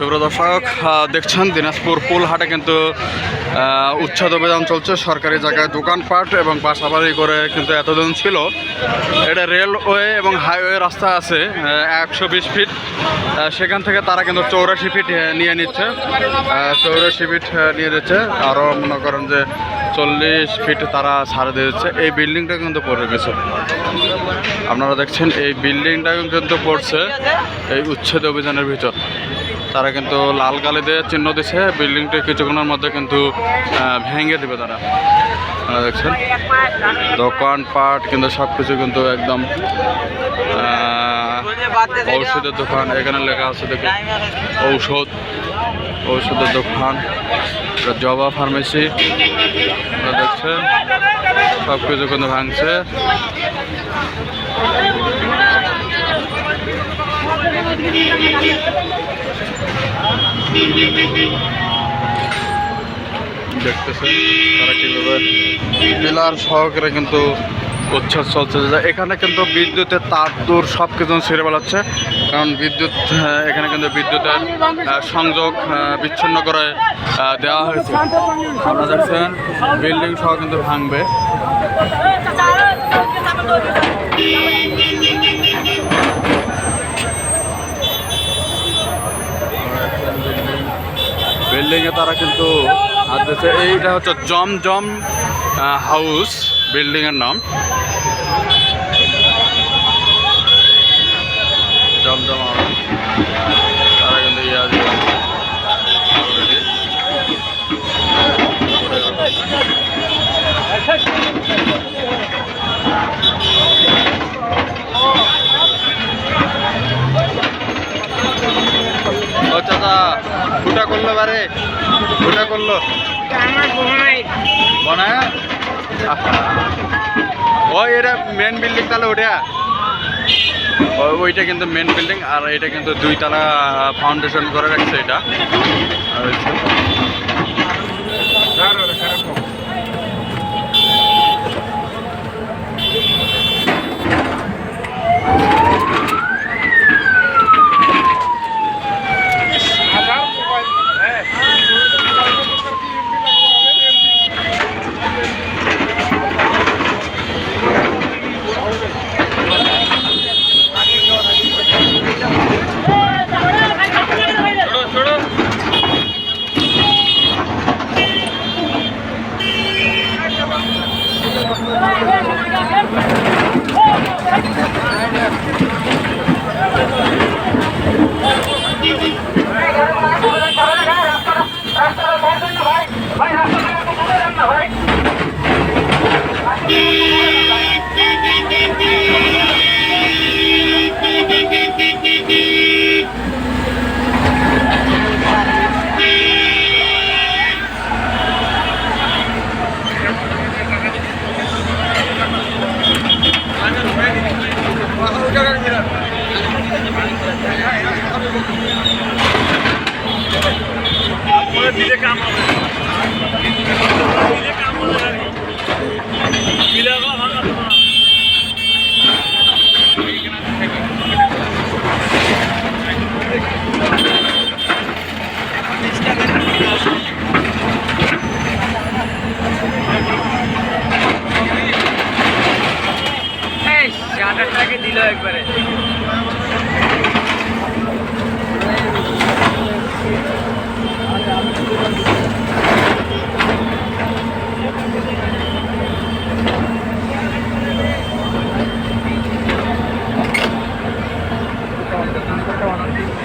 সুপ্র দর্শক দেখছেন দিনাজপুর পুলহাটে কিন্তু উচ্ছেদ অভিযান চলছে সরকারি জায়গায় দোকানপাট এবং বাসাবাড়ি করে কিন্তু এতদিন ছিল। এটা রেলওয়ে এবং হাইওয়ে রাস্তা আছে একশো বিশ ফিট। সেখান থেকে তারা কিন্তু চৌরাশি ফিট নিয়ে নিচ্ছে। চৌরাশি ফিট নিয়ে নিচ্ছে। আরও মনে করেন যে চল্লিশ ফিট তারা ছাড়ে দিয়ে দিচ্ছে। এই বিল্ডিংটা কিন্তু পড়ে গেছে। আপনারা দেখছেন, এই বিল্ডিংটা কিন্তু পড়ছে, এই উচ্ছেদ অভিযানের ভিতর। তারা কিন্তু লাল কালি দিয়ে চিহ্ন দিচ্ছে বিল্ডিংটা কিছুক্ষণের মধ্যে কিন্তু ভেঙে দেবে তারা। দেখছেন? দোকানপাট কিন্তু সব কিছু কিন্তু একদম ঔষধের দোকান। এখানে লেখা আছে, দেখুন, ঔষধ, ঔষধের দোকান জবা ফার্মেসি। দেখছেন? সব কিছু কিন্তু ভাঙছে। কীভাবে পিলার সহকারে কিন্তু উচ্ছেদ চলছে। এখানে কিন্তু বিদ্যুতের তার দূর সব কিছু ছিঁড়ে বেড়াচ্ছে কারণ বিদ্যুৎ এখানে কিন্তু বিদ্যুতের সংযোগ বিচ্ছিন্ন করে দেওয়া হয়েছে। আপনারা দেখছেন, বিল্ডিং সহ কিন্তু ভাঙবে। বিল্ডিংয়ে তারা কিন্তু হাত এইটা হচ্ছে জমজম হাউস বিল্ডিংয়ের নাম জমজম হাউস তারা কিন্তু ইয়া দিয়ে already। ও চাচা ফুটা করল বারে, ফুটা করল। বনায় ওই এটা মেন বিল্ডিং তাহলে ওটা ওইটা কিন্তু মেন বিল্ডিং আর এটা কিন্তু দুই তালা ফাউন্ডেশন করে রাখছে এটা। আর দিল একবারে